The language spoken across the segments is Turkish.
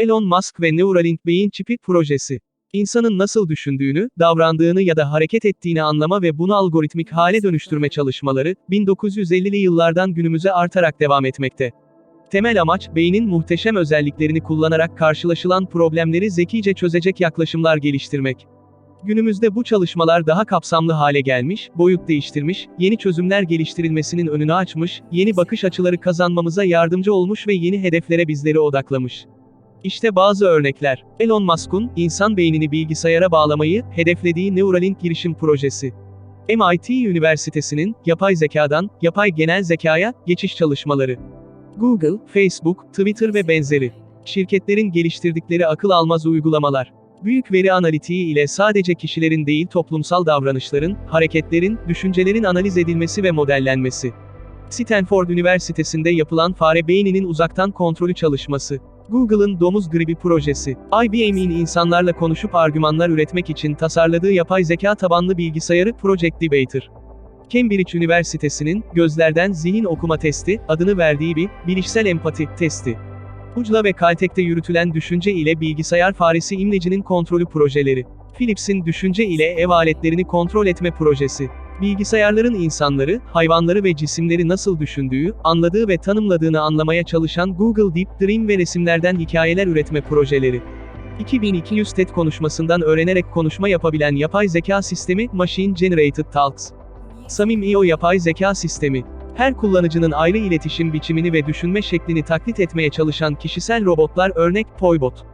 Elon Musk ve Neuralink beyin çipi projesi. İnsanın nasıl düşündüğünü, davrandığını ya da hareket ettiğini anlama ve bunu algoritmik hale dönüştürme çalışmaları, 1950'li yıllardan günümüze artarak devam etmekte. Temel amaç, beynin muhteşem özelliklerini kullanarak karşılaşılan problemleri zekice çözecek yaklaşımlar geliştirmek. Günümüzde bu çalışmalar daha kapsamlı hale gelmiş, boyut değiştirmiş, yeni çözümler geliştirilmesinin önünü açmış, yeni bakış açıları kazanmamıza yardımcı olmuş ve yeni hedeflere bizleri odaklamış. İşte bazı örnekler. Elon Musk'un, insan beynini bilgisayara bağlamayı, hedeflediği Neuralink girişim projesi. MIT Üniversitesi'nin, yapay zekadan, yapay genel zekaya, geçiş çalışmaları. Google, Facebook, Twitter ve benzeri. Şirketlerin geliştirdikleri akıl almaz uygulamalar. Büyük veri analitiği ile sadece kişilerin değil toplumsal davranışların, hareketlerin, düşüncelerin analiz edilmesi ve modellenmesi. Stanford Üniversitesi'nde yapılan fare beyninin uzaktan kontrolü çalışması. Google'ın domuz gribi projesi. IBM'in insanlarla konuşup argümanlar üretmek için tasarladığı yapay zeka tabanlı bilgisayarı Project Debater. Cambridge Üniversitesi'nin, gözlerden zihin okuma testi, adını verdiği bir, bilişsel empati, testi. Ucla ve Caltech'te yürütülen düşünce ile bilgisayar faresi imlecinin kontrolü projeleri. Philips'in düşünce ile ev aletlerini kontrol etme projesi. Bilgisayarların insanları, hayvanları ve cisimleri nasıl düşündüğü, anladığı ve tanımladığını anlamaya çalışan Google Deep Dream ve resimlerden hikayeler üretme projeleri. 2200 TED konuşmasından öğrenerek konuşma yapabilen yapay zeka sistemi, Machine Generated Talks. Samim.io yapay zeka sistemi. Her kullanıcının ayrı iletişim biçimini ve düşünme şeklini taklit etmeye çalışan kişisel robotlar örnek Poybot.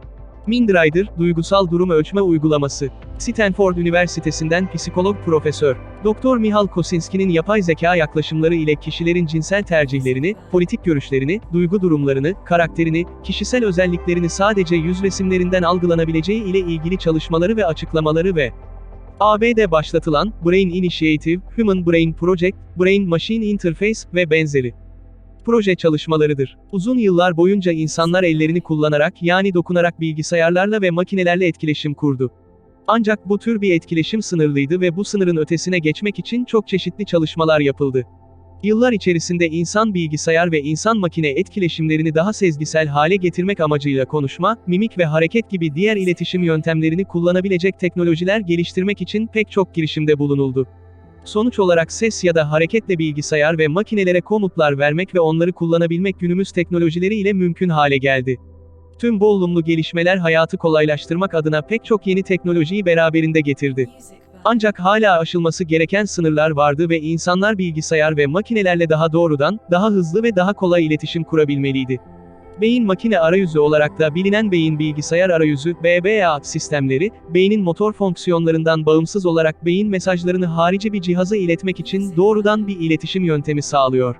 Mindrider, duygusal durum ölçme uygulaması. Stanford Üniversitesi'nden psikolog profesör. Dr. Mihal Kosinski'nin yapay zeka yaklaşımları ile kişilerin cinsel tercihlerini, politik görüşlerini, duygu durumlarını, karakterini, kişisel özelliklerini sadece yüz resimlerinden algılanabileceği ile ilgili çalışmaları ve açıklamaları ve AB'de başlatılan Brain Initiative, Human Brain Project, Brain Machine Interface ve benzeri proje çalışmalarıdır. Uzun yıllar boyunca insanlar ellerini kullanarak yani dokunarak bilgisayarlarla ve makinelerle etkileşim kurdu. Ancak bu tür bir etkileşim sınırlıydı ve bu sınırın ötesine geçmek için çok çeşitli çalışmalar yapıldı. Yıllar içerisinde insan bilgisayar ve insan makine etkileşimlerini daha sezgisel hale getirmek amacıyla konuşma, mimik ve hareket gibi diğer iletişim yöntemlerini kullanabilecek teknolojiler geliştirmek için pek çok girişimde bulunuldu. Sonuç olarak ses ya da hareketle bilgisayar ve makinelere komutlar vermek ve onları kullanabilmek günümüz teknolojileri ile mümkün hale geldi. Tüm bu olumlu gelişmeler hayatı kolaylaştırmak adına pek çok yeni teknolojiyi beraberinde getirdi. Ancak hala aşılması gereken sınırlar vardı ve insanlar bilgisayar ve makinelerle daha doğrudan, daha hızlı ve daha kolay iletişim kurabilmeliydi. Beyin makine arayüzü olarak da bilinen beyin bilgisayar arayüzü BBA sistemleri, beynin motor fonksiyonlarından bağımsız olarak beyin mesajlarını harici bir cihaza iletmek için doğrudan bir iletişim yöntemi sağlıyor.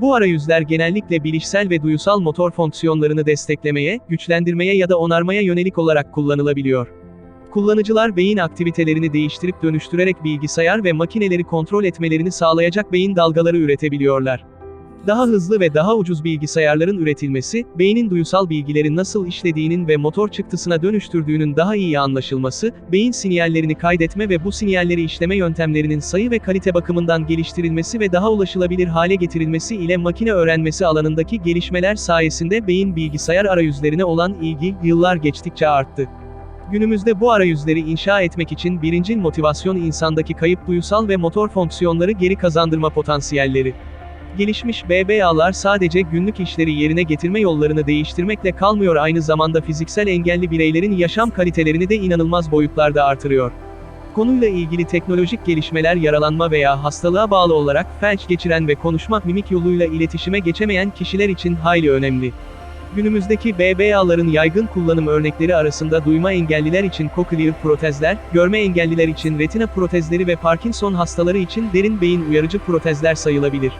Bu arayüzler genellikle bilişsel ve duyusal motor fonksiyonlarını desteklemeye, güçlendirmeye ya da onarmaya yönelik olarak kullanılabiliyor. Kullanıcılar beyin aktivitelerini değiştirip dönüştürerek bilgisayar ve makineleri kontrol etmelerini sağlayacak beyin dalgaları üretebiliyorlar. Daha hızlı ve daha ucuz bilgisayarların üretilmesi, beynin duyusal bilgilerin nasıl işlediğinin ve motor çıktısına dönüştürdüğünün daha iyi anlaşılması, beyin sinyallerini kaydetme ve bu sinyalleri işleme yöntemlerinin sayı ve kalite bakımından geliştirilmesi ve daha ulaşılabilir hale getirilmesi ile makine öğrenmesi alanındaki gelişmeler sayesinde beyin bilgisayar arayüzlerine olan ilgi, yıllar geçtikçe arttı. Günümüzde bu arayüzleri inşa etmek için birincil motivasyon insandaki kayıp duyusal ve motor fonksiyonları geri kazandırma potansiyelleri. Gelişmiş BBA'lar sadece günlük işleri yerine getirme yollarını değiştirmekle kalmıyor aynı zamanda fiziksel engelli bireylerin yaşam kalitelerini de inanılmaz boyutlarda artırıyor. Konuyla ilgili teknolojik gelişmeler yaralanma veya hastalığa bağlı olarak felç geçiren ve konuşma mimik yoluyla iletişime geçemeyen kişiler için hayli önemli. Günümüzdeki BBA'ların yaygın kullanım örnekleri arasında duyma engelliler için cochlear protezler, görme engelliler için retina protezleri ve Parkinson hastaları için derin beyin uyarıcı protezler sayılabilir.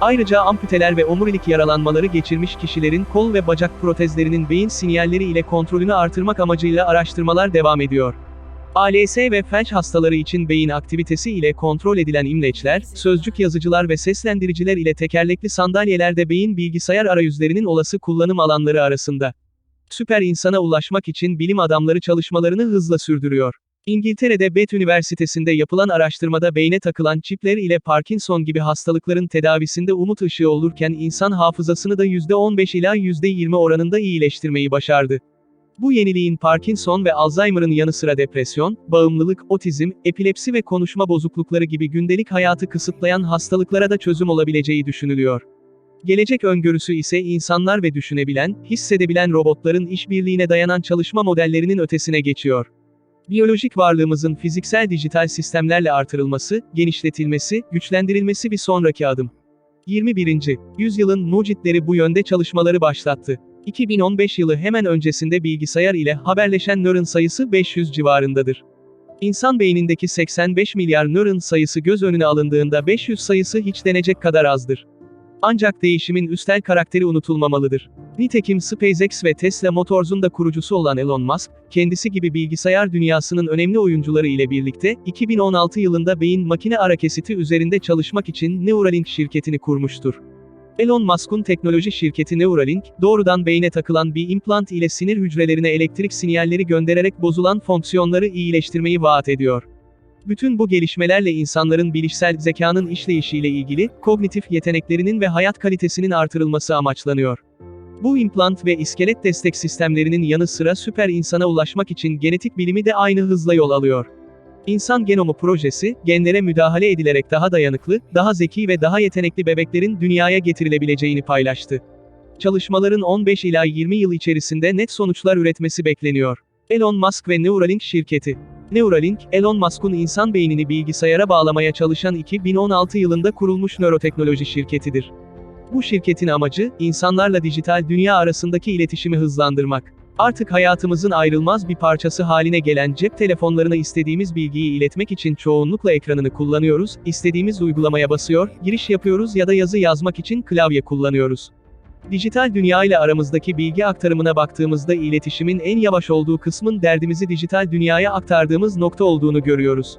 Ayrıca amputeler ve omurilik yaralanmaları geçirmiş kişilerin kol ve bacak protezlerinin beyin sinyalleri ile kontrolünü artırmak amacıyla araştırmalar devam ediyor. ALS ve felç hastaları için beyin aktivitesi ile kontrol edilen imleçler, sözcük yazıcılar ve seslendiriciler ile tekerlekli sandalyelerde beyin bilgisayar arayüzlerinin olası kullanım alanları arasında. Süper insana ulaşmak için bilim adamları çalışmalarını hızla sürdürüyor. İngiltere'de Beth Üniversitesi'nde yapılan araştırmada beyne takılan çipler ile Parkinson gibi hastalıkların tedavisinde umut ışığı olurken insan hafızasını da %15 ila %20 oranında iyileştirmeyi başardı. Bu yeniliğin Parkinson ve Alzheimer'ın yanı sıra depresyon, bağımlılık, otizm, epilepsi ve konuşma bozuklukları gibi gündelik hayatı kısıtlayan hastalıklara da çözüm olabileceği düşünülüyor. Gelecek öngörüsü ise insanlar ve düşünebilen, hissedebilen robotların işbirliğine dayanan çalışma modellerinin ötesine geçiyor. Biyolojik varlığımızın fiziksel dijital sistemlerle artırılması, genişletilmesi, güçlendirilmesi bir sonraki adım. 21. Yüzyılın mucitleri bu yönde çalışmaları başlattı. 2015 yılı hemen öncesinde bilgisayar ile haberleşen nöron sayısı 500 civarındadır. İnsan beynindeki 85 milyar nöron sayısı göz önüne alındığında 500 sayısı hiç denecek kadar azdır. Ancak değişimin üstel karakteri unutulmamalıdır. Nitekim SpaceX ve Tesla Motors'un da kurucusu olan Elon Musk, kendisi gibi bilgisayar dünyasının önemli oyuncuları ile birlikte, 2016 yılında beyin makine ara kesiti üzerinde çalışmak için Neuralink şirketini kurmuştur. Elon Musk'un teknoloji şirketi Neuralink, doğrudan beyne takılan bir implant ile sinir hücrelerine elektrik sinyalleri göndererek bozulan fonksiyonları iyileştirmeyi vaat ediyor. Bütün bu gelişmelerle insanların bilişsel zekanın işleyişiyle ilgili, kognitif yeteneklerinin ve hayat kalitesinin artırılması amaçlanıyor. Bu implant ve iskelet destek sistemlerinin yanı sıra süper insana ulaşmak için genetik bilimi de aynı hızla yol alıyor. İnsan Genomu Projesi, genlere müdahale edilerek daha dayanıklı, daha zeki ve daha yetenekli bebeklerin dünyaya getirilebileceğini paylaştı. Çalışmaların 15 ila 20 yıl içerisinde net sonuçlar üretmesi bekleniyor. Elon Musk ve Neuralink şirketi Neuralink, Elon Musk'un insan beynini bilgisayara bağlamaya çalışan 2016 yılında kurulmuş nöroteknoloji şirketidir. Bu şirketin amacı, insanlarla dijital dünya arasındaki iletişimi hızlandırmak. Artık hayatımızın ayrılmaz bir parçası haline gelen cep telefonlarına istediğimiz bilgiyi iletmek için çoğunlukla ekranını kullanıyoruz, istediğimiz uygulamaya basıyor, giriş yapıyoruz ya da yazı yazmak için klavye kullanıyoruz. Dijital dünya ile aramızdaki bilgi aktarımına baktığımızda iletişimin en yavaş olduğu kısmın derdimizi dijital dünyaya aktardığımız nokta olduğunu görüyoruz.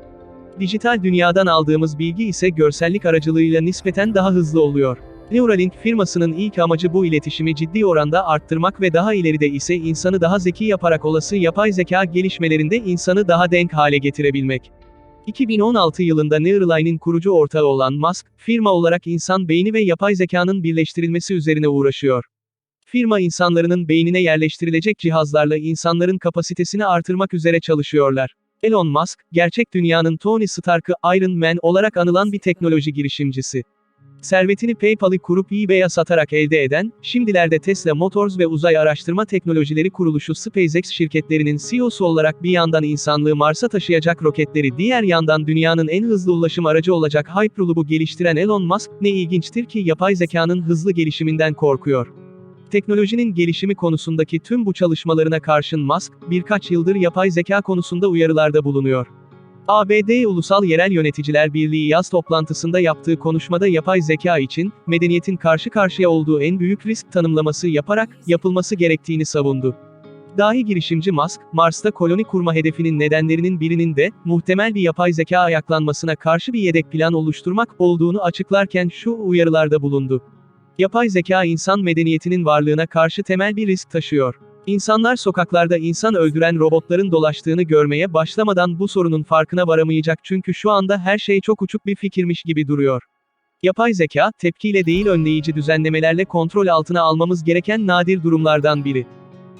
Dijital dünyadan aldığımız bilgi ise görsellik aracılığıyla nispeten daha hızlı oluyor. Neuralink firmasının ilk amacı bu iletişimi ciddi oranda arttırmak ve daha ileride ise insanı daha zeki yaparak olası yapay zeka gelişmelerinde insanı daha denk hale getirebilmek. 2016 yılında Neuraline'in kurucu ortağı olan Musk, firma olarak insan beyni ve yapay zekanın birleştirilmesi üzerine uğraşıyor. Firma insanların beynine yerleştirilecek cihazlarla insanların kapasitesini artırmak üzere çalışıyorlar. Elon Musk, gerçek dünyanın Tony Stark'ı Iron Man olarak anılan bir teknoloji girişimcisi. Servetini PayPal'ı kurup eBay'e satarak elde eden, şimdilerde Tesla Motors ve Uzay Araştırma Teknolojileri Kuruluşu SpaceX şirketlerinin CEO'su olarak bir yandan insanlığı Mars'a taşıyacak roketleri diğer yandan dünyanın en hızlı ulaşım aracı olacak Hyperloop'u geliştiren Elon Musk, ne ilginçtir ki yapay zekanın hızlı gelişiminden korkuyor. Teknolojinin gelişimi konusundaki tüm bu çalışmalarına karşın Musk, birkaç yıldır yapay zeka konusunda uyarılarda bulunuyor. ABD Ulusal Yerel Yöneticiler Birliği yaz toplantısında yaptığı konuşmada yapay zeka için, medeniyetin karşı karşıya olduğu en büyük risk tanımlaması yaparak, yapılması gerektiğini savundu. Dahi girişimci Musk, Mars'ta koloni kurma hedefinin nedenlerinin birinin de, muhtemel bir yapay zeka ayaklanmasına karşı bir yedek plan oluşturmak olduğunu açıklarken şu uyarılarda bulundu. Yapay zeka insan medeniyetinin varlığına karşı temel bir risk taşıyor. İnsanlar sokaklarda insan öldüren robotların dolaştığını görmeye başlamadan bu sorunun farkına varamayacak çünkü şu anda her şey çok uçuk bir fikirmiş gibi duruyor. Yapay zeka, tepkiyle değil önleyici düzenlemelerle kontrol altına almamız gereken nadir durumlardan biri.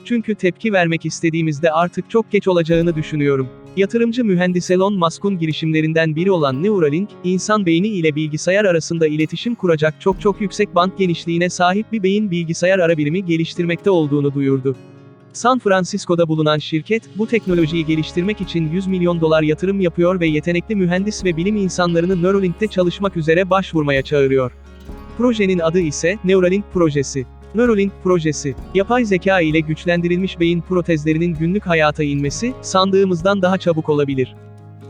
Çünkü tepki vermek istediğimizde artık çok geç olacağını düşünüyorum. Yatırımcı mühendis Elon Musk'un girişimlerinden biri olan Neuralink, insan beyni ile bilgisayar arasında iletişim kuracak çok çok yüksek band genişliğine sahip bir beyin bilgisayar ara birimi geliştirmekte olduğunu duyurdu. San Francisco'da bulunan şirket, bu teknolojiyi geliştirmek için 100 milyon dolar yatırım yapıyor ve yetenekli mühendis ve bilim insanlarını Neuralink'te çalışmak üzere başvurmaya çağırıyor. Projenin adı ise Neuralink Projesi. Neuralink projesi, yapay zeka ile güçlendirilmiş beyin protezlerinin günlük hayata inmesi, sandığımızdan daha çabuk olabilir.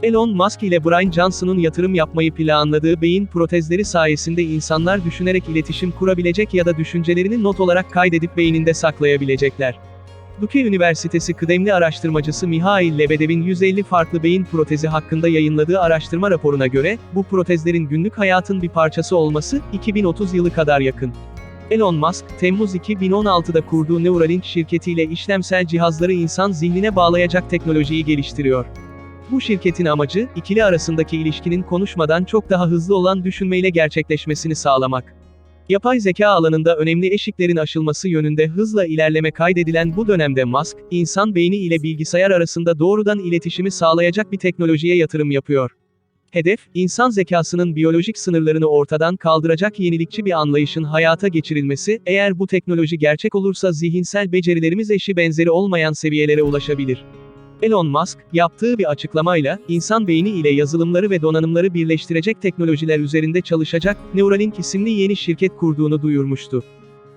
Elon Musk ile Brian Johnson'un yatırım yapmayı planladığı beyin protezleri sayesinde insanlar düşünerek iletişim kurabilecek ya da düşüncelerini not olarak kaydedip beyninde saklayabilecekler. Duke Üniversitesi kıdemli araştırmacısı Mihail Lebedev'in 150 farklı beyin protezi hakkında yayınladığı araştırma raporuna göre, bu protezlerin günlük hayatın bir parçası olması, 2030 yılı kadar yakın. Elon Musk, Temmuz 2016'da kurduğu Neuralink şirketiyle işlemsel cihazları insan zihnine bağlayacak teknolojiyi geliştiriyor. Bu şirketin amacı, ikili arasındaki ilişkinin konuşmadan çok daha hızlı olan düşünmeyle gerçekleşmesini sağlamak. Yapay zeka alanında önemli eşiklerin aşılması yönünde hızla ilerleme kaydedilen bu dönemde Musk, insan beyni ile bilgisayar arasında doğrudan iletişimi sağlayacak bir teknolojiye yatırım yapıyor. Hedef, insan zekasının biyolojik sınırlarını ortadan kaldıracak yenilikçi bir anlayışın hayata geçirilmesi, eğer bu teknoloji gerçek olursa zihinsel becerilerimiz eşi benzeri olmayan seviyelere ulaşabilir. Elon Musk, yaptığı bir açıklamayla, insan beyni ile yazılımları ve donanımları birleştirecek teknolojiler üzerinde çalışacak, Neuralink isimli yeni şirket kurduğunu duyurmuştu.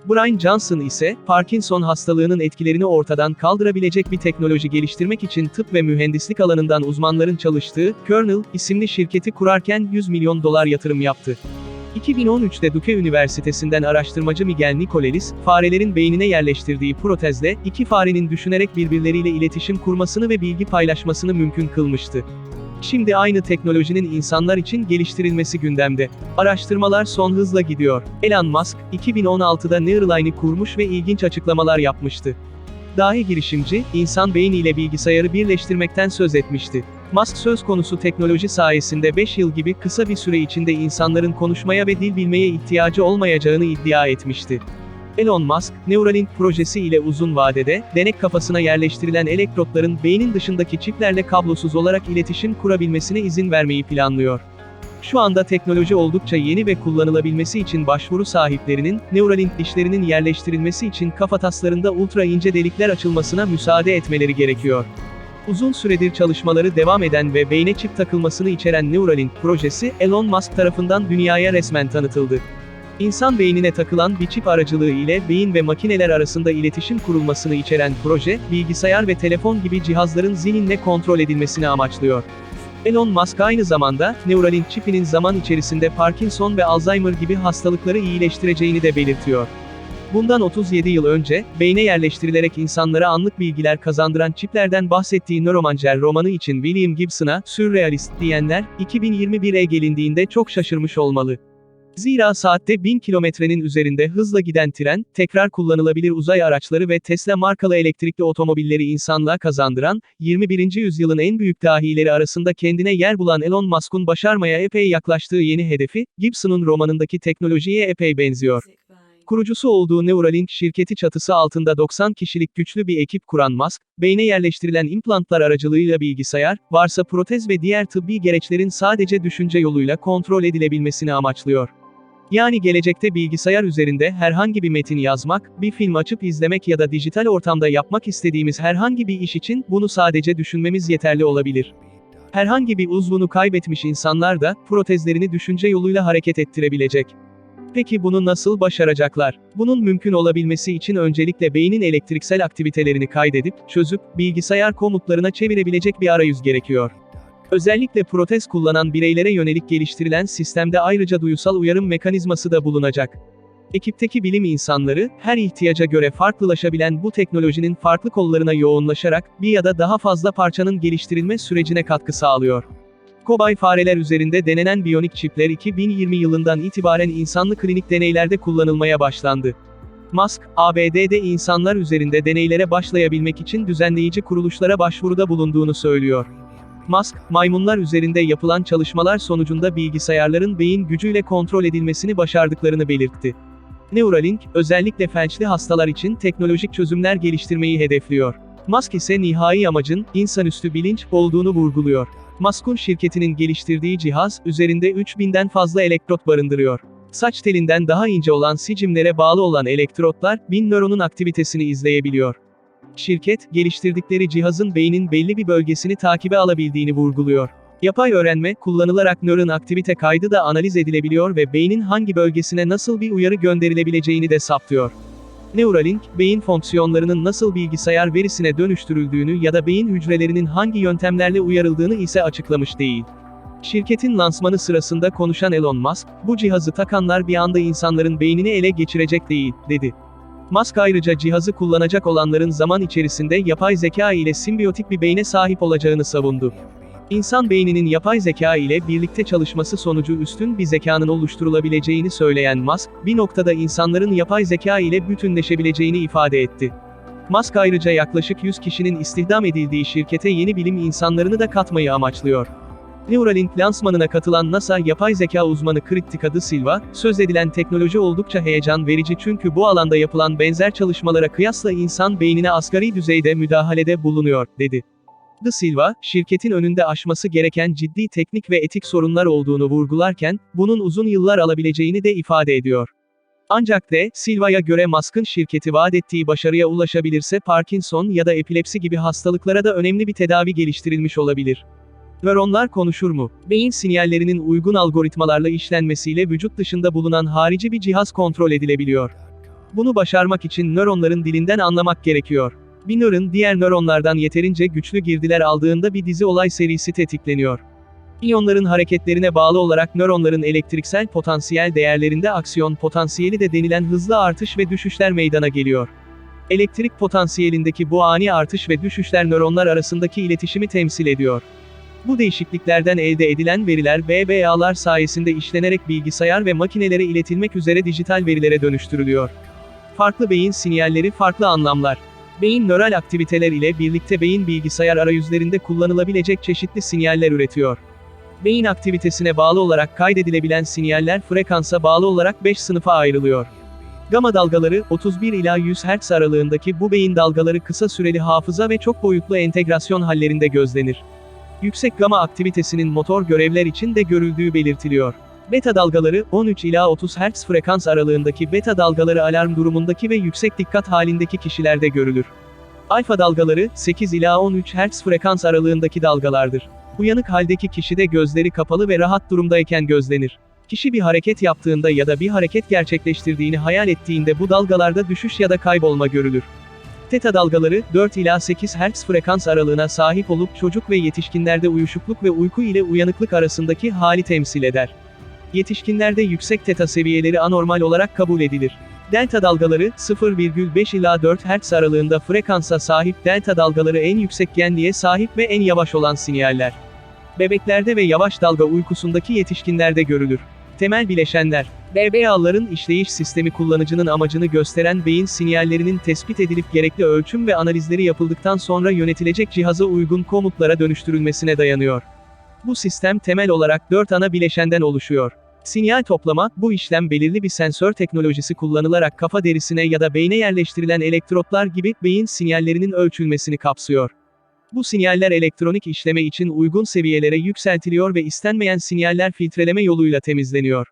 Brian Johnson ise, Parkinson hastalığının etkilerini ortadan kaldırabilecek bir teknoloji geliştirmek için tıp ve mühendislik alanından uzmanların çalıştığı, Kernel, isimli şirketi kurarken 100 milyon dolar yatırım yaptı. 2013'te Duke Üniversitesi'nden araştırmacı Miguel Nicolelis, farelerin beynine yerleştirdiği protezle, iki farenin düşünerek birbirleriyle iletişim kurmasını ve bilgi paylaşmasını mümkün kılmıştı. Şimdi aynı teknolojinin insanlar için geliştirilmesi gündemde. Araştırmalar son hızla gidiyor. Elon Musk, 2016'da Neuraline'i kurmuş ve ilginç açıklamalar yapmıştı. Dahi girişimci, insan beyniyle bilgisayarı birleştirmekten söz etmişti. Musk söz konusu teknoloji sayesinde 5 yıl gibi kısa bir süre içinde insanların konuşmaya ve dil bilmeye ihtiyacı olmayacağını iddia etmişti. Elon Musk, Neuralink projesi ile uzun vadede, denek kafasına yerleştirilen elektrotların beynin dışındaki çiplerle kablosuz olarak iletişim kurabilmesine izin vermeyi planlıyor. Şu anda teknoloji oldukça yeni ve kullanılabilmesi için başvuru sahiplerinin, Neuralink dişlerinin yerleştirilmesi için kafataslarında ultra ince delikler açılmasına müsaade etmeleri gerekiyor. Uzun süredir çalışmaları devam eden ve beyne çip takılmasını içeren Neuralink projesi, Elon Musk tarafından dünyaya resmen tanıtıldı. İnsan beynine takılan bir çip aracılığı ile beyin ve makineler arasında iletişim kurulmasını içeren proje, bilgisayar ve telefon gibi cihazların zihinle kontrol edilmesini amaçlıyor. Elon Musk aynı zamanda, Neuralink çipinin zaman içerisinde Parkinson ve Alzheimer gibi hastalıkları iyileştireceğini de belirtiyor. Bundan 37 yıl önce, beyne yerleştirilerek insanlara anlık bilgiler kazandıran çiplerden bahsettiği Neuromancer romanı için William Gibson'a, sürrealist, diyenler, 2021'e gelindiğinde çok şaşırmış olmalı. Zira saatte 1000 kilometrenin üzerinde hızla giden tren, tekrar kullanılabilir uzay araçları ve Tesla markalı elektrikli otomobilleri insanlığa kazandıran, 21. yüzyılın en büyük dahileri arasında kendine yer bulan Elon Musk'un başarmaya epey yaklaştığı yeni hedefi, Gibson'un romanındaki teknolojiye epey benziyor. Kurucusu olduğu Neuralink şirketi çatısı altında 90 kişilik güçlü bir ekip kuran Musk, beyne yerleştirilen implantlar aracılığıyla bilgisayar, varsa protez ve diğer tıbbi gereçlerin sadece düşünce yoluyla kontrol edilebilmesini amaçlıyor. Yani gelecekte bilgisayar üzerinde herhangi bir metin yazmak, bir film açıp izlemek ya da dijital ortamda yapmak istediğimiz herhangi bir iş için bunu sadece düşünmemiz yeterli olabilir. Herhangi bir uzvunu kaybetmiş insanlar da protezlerini düşünce yoluyla hareket ettirebilecek. Peki bunu nasıl başaracaklar? Bunun mümkün olabilmesi için öncelikle beynin elektriksel aktivitelerini kaydedip, çözüp, bilgisayar komutlarına çevirebilecek bir arayüz gerekiyor. Özellikle protez kullanan bireylere yönelik geliştirilen sistemde ayrıca duyusal uyarım mekanizması da bulunacak. Ekipteki bilim insanları, her ihtiyaca göre farklılaşabilen bu teknolojinin farklı kollarına yoğunlaşarak, bir ya da daha fazla parçanın geliştirilme sürecine katkı sağlıyor. Kobay fareler üzerinde denenen biyonik çipler 2020 yılından itibaren insanlı klinik deneylerde kullanılmaya başlandı. Musk, ABD'de insanlar üzerinde deneylere başlayabilmek için düzenleyici kuruluşlara başvuruda bulunduğunu söylüyor. Musk, maymunlar üzerinde yapılan çalışmalar sonucunda bilgisayarların beyin gücüyle kontrol edilmesini başardıklarını belirtti. Neuralink, özellikle felçli hastalar için teknolojik çözümler geliştirmeyi hedefliyor. Musk ise nihai amacın, insanüstü bilinç, olduğunu vurguluyor. Musk'un şirketinin geliştirdiği cihaz, üzerinde 3000'den fazla elektrot barındırıyor. Saç telinden daha ince olan sicimlere bağlı olan elektrotlar, bin nöronun aktivitesini izleyebiliyor. Şirket, geliştirdikleri cihazın beynin belli bir bölgesini takibe alabildiğini vurguluyor. Yapay öğrenme, kullanılarak nöron aktivite kaydı da analiz edilebiliyor ve beynin hangi bölgesine nasıl bir uyarı gönderilebileceğini de saptıyor. Neuralink, beyin fonksiyonlarının nasıl bilgisayar verisine dönüştürüldüğünü ya da beyin hücrelerinin hangi yöntemlerle uyarıldığını ise açıklamış değil. Şirketin lansmanı sırasında konuşan Elon Musk, bu cihazı takanlar bir anda insanların beynini ele geçirecek değil, dedi. Musk ayrıca cihazı kullanacak olanların zaman içerisinde yapay zeka ile simbiyotik bir beyne sahip olacağını savundu. İnsan beyninin yapay zeka ile birlikte çalışması sonucu üstün bir zekanın oluşturulabileceğini söyleyen Musk, bir noktada insanların yapay zeka ile bütünleşebileceğini ifade etti. Musk ayrıca yaklaşık 100 kişinin istihdam edildiği şirkete yeni bilim insanlarını da katmayı amaçlıyor. Neuralink lansmanına katılan NASA yapay zeka uzmanı Kritika de Silva, söz edilen teknoloji oldukça heyecan verici çünkü bu alanda yapılan benzer çalışmalara kıyasla insan beynine asgari düzeyde müdahalede bulunuyor, dedi. De Silva, şirketin önünde aşması gereken ciddi teknik ve etik sorunlar olduğunu vurgularken, bunun uzun yıllar alabileceğini de ifade ediyor. Ancak de, Silva'ya göre Musk'ın şirketi vaat ettiği başarıya ulaşabilirse Parkinson ya da epilepsi gibi hastalıklara da önemli bir tedavi geliştirilmiş olabilir. Nöronlar konuşur mu? Beyin sinyallerinin uygun algoritmalarla işlenmesiyle vücut dışında bulunan harici bir cihaz kontrol edilebiliyor. Bunu başarmak için nöronların dilinden anlamak gerekiyor. Bir nöron diğer nöronlardan yeterince güçlü girdiler aldığında bir dizi olay serisi tetikleniyor. İyonların hareketlerine bağlı olarak nöronların elektriksel potansiyel değerlerinde aksiyon potansiyeli de denilen hızlı artış ve düşüşler meydana geliyor. Elektrik potansiyelindeki bu ani artış ve düşüşler nöronlar arasındaki iletişimi temsil ediyor. Bu değişikliklerden elde edilen veriler BBA'lar sayesinde işlenerek bilgisayar ve makinelere iletilmek üzere dijital verilere dönüştürülüyor. Farklı beyin sinyalleri farklı anlamlar. Beyin nöral aktiviteler ile birlikte beyin bilgisayar arayüzlerinde kullanılabilecek çeşitli sinyaller üretiyor. Beyin aktivitesine bağlı olarak kaydedilebilen sinyaller frekansa bağlı olarak 5 sınıfa ayrılıyor. Gama dalgaları, 31 ila 100 Hz aralığındaki bu beyin dalgaları kısa süreli hafıza ve çok boyutlu entegrasyon hallerinde gözlenir. Yüksek gama aktivitesinin motor görevler için de görüldüğü belirtiliyor. Beta dalgaları, 13 ila 30 Hz frekans aralığındaki beta dalgaları alarm durumundaki ve yüksek dikkat halindeki kişilerde görülür. Alfa dalgaları, 8 ila 13 Hz frekans aralığındaki dalgalardır. Uyanık haldeki kişide gözleri kapalı ve rahat durumdayken gözlenir. Kişi bir hareket yaptığında ya da bir hareket gerçekleştirdiğini hayal ettiğinde bu dalgalarda düşüş ya da kaybolma görülür. Teta dalgaları, 4 ila 8 Hz frekans aralığına sahip olup çocuk ve yetişkinlerde uyuşukluk ve uyku ile uyanıklık arasındaki hali temsil eder. Yetişkinlerde yüksek teta seviyeleri anormal olarak kabul edilir. Delta dalgaları, 0,5 ila 4 Hz aralığında frekansa sahip delta dalgaları en yüksek genliğe sahip ve en yavaş olan sinyaller. Bebeklerde ve yavaş dalga uykusundaki yetişkinlerde görülür. Temel bileşenler. BBA'ların işleyiş sistemi kullanıcının amacını gösteren beyin sinyallerinin tespit edilip gerekli ölçüm ve analizleri yapıldıktan sonra yönetilecek cihaza uygun komutlara dönüştürülmesine dayanıyor. Bu sistem temel olarak 4 ana bileşenden oluşuyor. Sinyal toplama, bu işlem belirli bir sensör teknolojisi kullanılarak kafa derisine ya da beyne yerleştirilen elektrotlar gibi beyin sinyallerinin ölçülmesini kapsıyor. Bu sinyaller elektronik işleme için uygun seviyelere yükseltiliyor ve istenmeyen sinyaller filtreleme yoluyla temizleniyor.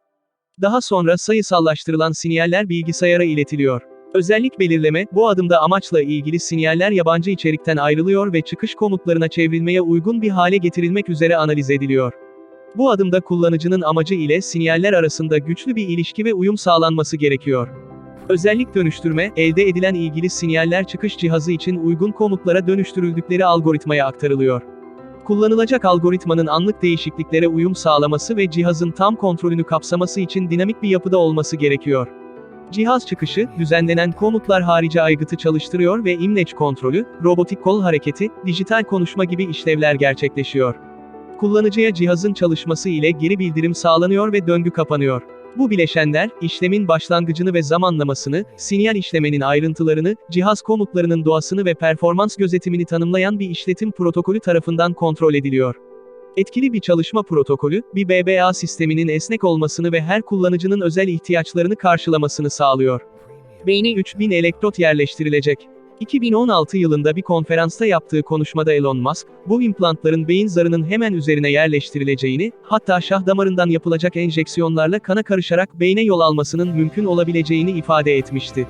Daha sonra sayısallaştırılan sinyaller bilgisayara iletiliyor. Özellik belirleme, bu adımda amaçla ilgili sinyaller yabancı içerikten ayrılıyor ve çıkış komutlarına çevrilmeye uygun bir hale getirilmek üzere analiz ediliyor. Bu adımda kullanıcının amacı ile sinyaller arasında güçlü bir ilişki ve uyum sağlanması gerekiyor. Özellik dönüştürme, elde edilen ilgili sinyaller çıkış cihazı için uygun komutlara dönüştürüldükleri algoritmaya aktarılıyor. Kullanılacak algoritmanın anlık değişikliklere uyum sağlaması ve cihazın tam kontrolünü kapsaması için dinamik bir yapıda olması gerekiyor. Cihaz çıkışı, düzenlenen komutlar harici aygıtı çalıştırıyor ve imleç kontrolü, robotik kol hareketi, dijital konuşma gibi işlevler gerçekleşiyor. Kullanıcıya cihazın çalışması ile geri bildirim sağlanıyor ve döngü kapanıyor. Bu bileşenler, işlemin başlangıcını ve zamanlamasını, sinyal işlemenin ayrıntılarını, cihaz komutlarının doğasını ve performans gözetimini tanımlayan bir işletim protokolü tarafından kontrol ediliyor. Etkili bir çalışma protokolü, bir BBA sisteminin esnek olmasını ve her kullanıcının özel ihtiyaçlarını karşılamasını sağlıyor. Beyne 3000 elektrot yerleştirilecek. 2016 yılında bir konferansta yaptığı konuşmada Elon Musk, bu implantların beyin zarının hemen üzerine yerleştirileceğini, hatta şah damarından yapılacak enjeksiyonlarla kana karışarak beyne yol almasının mümkün olabileceğini ifade etmişti.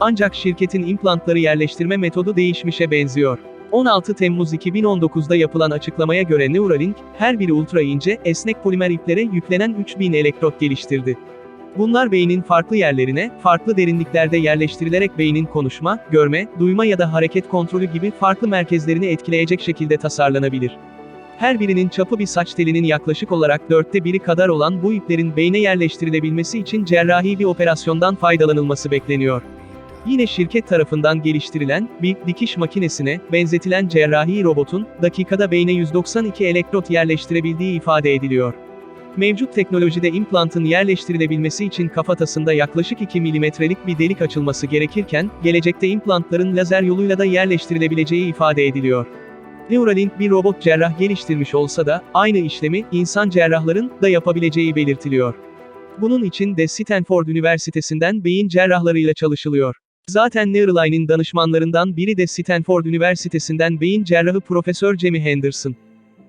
Ancak şirketin implantları yerleştirme metodu değişmişe benziyor. 16 Temmuz 2019'da yapılan açıklamaya göre Neuralink, her biri ultra ince, esnek polimer iplere yüklenen 3000 elektrot geliştirdi. Bunlar beynin farklı yerlerine, farklı derinliklerde yerleştirilerek beynin konuşma, görme, duyma ya da hareket kontrolü gibi farklı merkezlerini etkileyecek şekilde tasarlanabilir. Her birinin çapı bir saç telinin yaklaşık olarak dörtte biri kadar olan bu iplerin beyne yerleştirilebilmesi için cerrahi bir operasyondan faydalanılması bekleniyor. Yine şirket tarafından geliştirilen, bir dikiş makinesine benzetilen cerrahi robotun, dakikada beyne 192 elektrot yerleştirebildiği ifade ediliyor. Mevcut teknolojide implantın yerleştirilebilmesi için kafatasında yaklaşık 2 milimetrelik bir delik açılması gerekirken, gelecekte implantların lazer yoluyla da yerleştirilebileceği ifade ediliyor. Neuralink bir robot cerrah geliştirmiş olsa da, aynı işlemi, insan cerrahların, da yapabileceği belirtiliyor. Bunun için de Stanford Üniversitesi'nden beyin cerrahlarıyla çalışılıyor. Zaten Neuraline'in danışmanlarından biri de Stanford Üniversitesi'nden beyin cerrahı Profesör Jamie Henderson.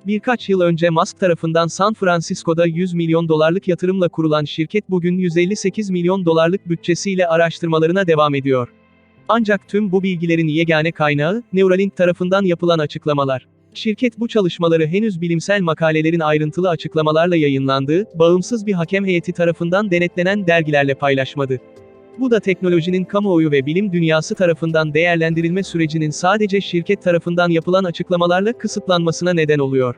Birkaç yıl önce Musk tarafından San Francisco'da 100 milyon dolarlık yatırımla kurulan şirket bugün 158 milyon dolarlık bütçesiyle araştırmalarına devam ediyor. Ancak tüm bu bilgilerin yegane kaynağı, Neuralink tarafından yapılan açıklamalar. Şirket bu çalışmaları henüz bilimsel makalelerin ayrıntılı açıklamalarla yayınlandığı, bağımsız bir hakem heyeti tarafından denetlenen dergilerle paylaşmadı. Bu da teknolojinin kamuoyu ve bilim dünyası tarafından değerlendirilme sürecinin sadece şirket tarafından yapılan açıklamalarla kısıtlanmasına neden oluyor.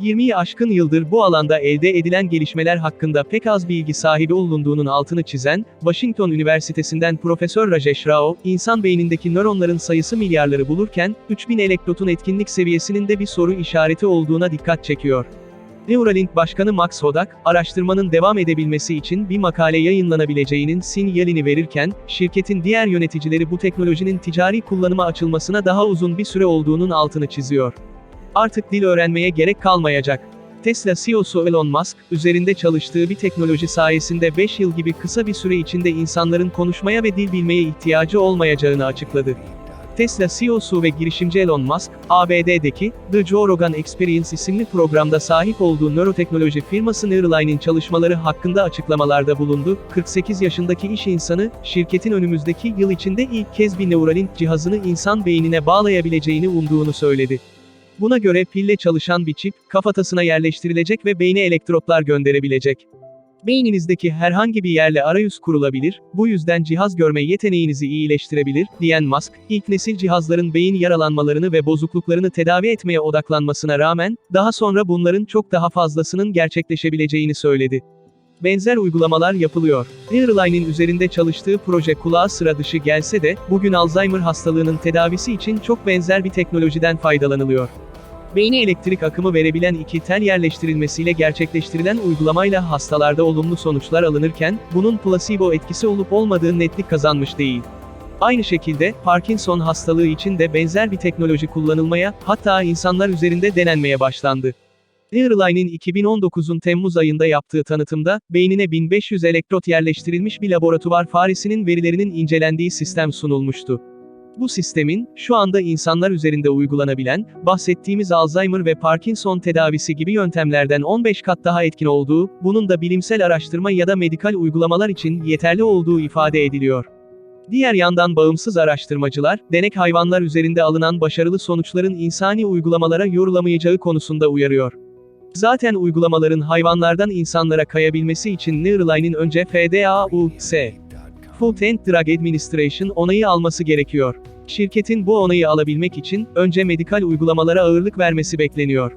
20'yi aşkın yıldır bu alanda elde edilen gelişmeler hakkında pek az bilgi sahibi olunduğunun altını çizen, Washington Üniversitesi'nden Profesör Rajesh Rao, insan beynindeki nöronların sayısı milyarları bulurken, 3000 elektrotun etkinlik seviyesinin de bir soru işareti olduğuna dikkat çekiyor. Neuralink Başkanı Max Hodak, araştırmanın devam edebilmesi için bir makale yayınlanabileceğinin sinyalini verirken, şirketin diğer yöneticileri bu teknolojinin ticari kullanıma açılmasına daha uzun bir süre olduğunun altını çiziyor. Artık dil öğrenmeye gerek kalmayacak. Tesla CEO'su Elon Musk, üzerinde çalıştığı bir teknoloji sayesinde 5 yıl gibi kısa bir süre içinde insanların konuşmaya ve dil bilmeye ihtiyacı olmayacağını açıkladı. Tesla CEO'su ve girişimci Elon Musk, ABD'deki The Joe Rogan Experience isimli programda sahip olduğu nöroteknoloji firması Neuraline'in çalışmaları hakkında açıklamalarda bulundu. 48 yaşındaki iş insanı, şirketin önümüzdeki yıl içinde ilk kez bir Neuralink cihazını insan beynine bağlayabileceğini umduğunu söyledi. Buna göre pille çalışan bir çip, kafatasına yerleştirilecek ve beyne elektrotlar gönderebilecek. Beyninizdeki herhangi bir yerle arayüz kurulabilir, bu yüzden cihaz görme yeteneğinizi iyileştirebilir, diyen Musk, ilk nesil cihazların beyin yaralanmalarını ve bozukluklarını tedavi etmeye odaklanmasına rağmen, daha sonra bunların çok daha fazlasının gerçekleşebileceğini söyledi. Benzer uygulamalar yapılıyor. Neuraline'in üzerinde çalıştığı proje kulağa sıra dışı gelse de, bugün Alzheimer hastalığının tedavisi için çok benzer bir teknolojiden faydalanılıyor. Beyne elektrik akımı verebilen iki tel yerleştirilmesiyle gerçekleştirilen uygulamayla hastalarda olumlu sonuçlar alınırken, bunun plasebo etkisi olup olmadığı netlik kazanmış değil. Aynı şekilde, Parkinson hastalığı için de benzer bir teknoloji kullanılmaya, hatta insanlar üzerinde denenmeye başlandı. Neuraline'in 2019'un Temmuz ayında yaptığı tanıtımda, beynine 1500 elektrot yerleştirilmiş bir laboratuvar faresinin verilerinin incelendiği sistem sunulmuştu. Bu sistemin, şu anda insanlar üzerinde uygulanabilen, bahsettiğimiz Alzheimer ve Parkinson tedavisi gibi yöntemlerden 15 kat daha etkin olduğu, bunun da bilimsel araştırma ya da medikal uygulamalar için yeterli olduğu ifade ediliyor. Diğer yandan bağımsız araştırmacılar, denek hayvanlar üzerinde alınan başarılı sonuçların insani uygulamalara yorulamayacağı konusunda uyarıyor. Zaten uygulamaların hayvanlardan insanlara kayabilmesi için Neuraline'in önce FDA-US Food and Drug Administration onayı alması gerekiyor. Şirketin bu onayı alabilmek için, önce medikal uygulamalara ağırlık vermesi bekleniyor.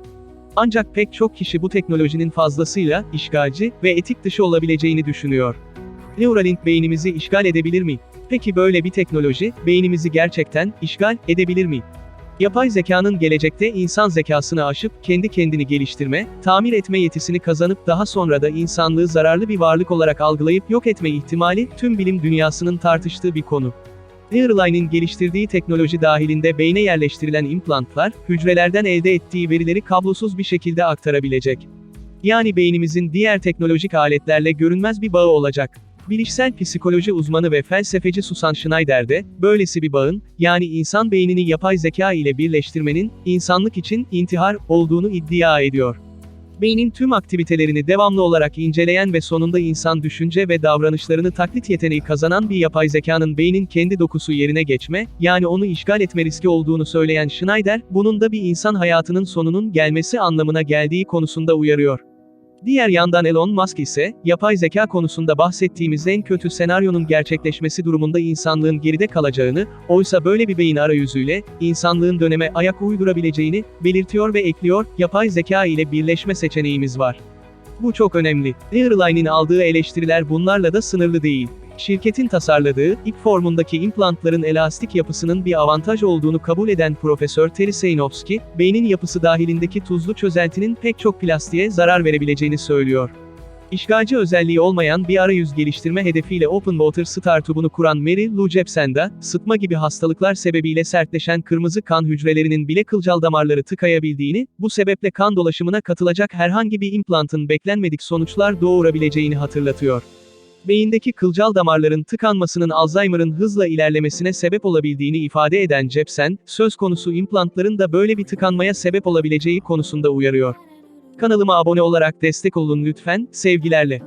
Ancak pek çok kişi bu teknolojinin fazlasıyla, işgalci ve etik dışı olabileceğini düşünüyor. Neuralink beynimizi işgal edebilir mi? Peki böyle bir teknoloji, beynimizi gerçekten, işgal, edebilir mi? Yapay zekanın gelecekte insan zekasını aşıp, kendi kendini geliştirme, tamir etme yetisini kazanıp daha sonra da insanlığı zararlı bir varlık olarak algılayıp yok etme ihtimali, tüm bilim dünyasının tartıştığı bir konu. Neuraline'in geliştirdiği teknoloji dahilinde beyne yerleştirilen implantlar, hücrelerden elde ettiği verileri kablosuz bir şekilde aktarabilecek. Yani beynimizin diğer teknolojik aletlerle görünmez bir bağı olacak. Bilişsel psikoloji uzmanı ve felsefeci Susan Schneider de, böylesi bir bağın, yani insan beynini yapay zeka ile birleştirmenin, insanlık için, intihar, olduğunu iddia ediyor. Beynin tüm aktivitelerini devamlı olarak inceleyen ve sonunda insan düşünce ve davranışlarını taklit yeteneği kazanan bir yapay zekanın beynin kendi dokusu yerine geçme, yani onu işgal etme riski olduğunu söyleyen Schneider, bunun da bir insan hayatının sonunun gelmesi anlamına geldiği konusunda uyarıyor. Diğer yandan Elon Musk ise, yapay zeka konusunda bahsettiğimiz en kötü senaryonun gerçekleşmesi durumunda insanlığın geride kalacağını, oysa böyle bir beyin arayüzüyle, insanlığın döneme ayak uydurabileceğini, belirtiyor ve ekliyor, yapay zeka ile birleşme seçeneğimiz var. Bu çok önemli. Neuraline'in aldığı eleştiriler bunlarla da sınırlı değil. Şirketin tasarladığı, ip formundaki implantların elastik yapısının bir avantaj olduğunu kabul eden Profesör Terry Sejnowski, beynin yapısı dahilindeki tuzlu çözeltinin pek çok plastiğe zarar verebileceğini söylüyor. İşgalci özelliği olmayan bir arayüz geliştirme hedefiyle Open Water Startup'unu kuran Mary Lou Jepsen de, sıtma gibi hastalıklar sebebiyle sertleşen kırmızı kan hücrelerinin bile kılcal damarları tıkayabildiğini, bu sebeple kan dolaşımına katılacak herhangi bir implantın beklenmedik sonuçlar doğurabileceğini hatırlatıyor. Beyindeki kılcal damarların tıkanmasının Alzheimer'ın hızla ilerlemesine sebep olabildiğini ifade eden Jepsen, söz konusu implantların da böyle bir tıkanmaya sebep olabileceği konusunda uyarıyor. Kanalıma abone olarak destek olun lütfen, sevgilerle.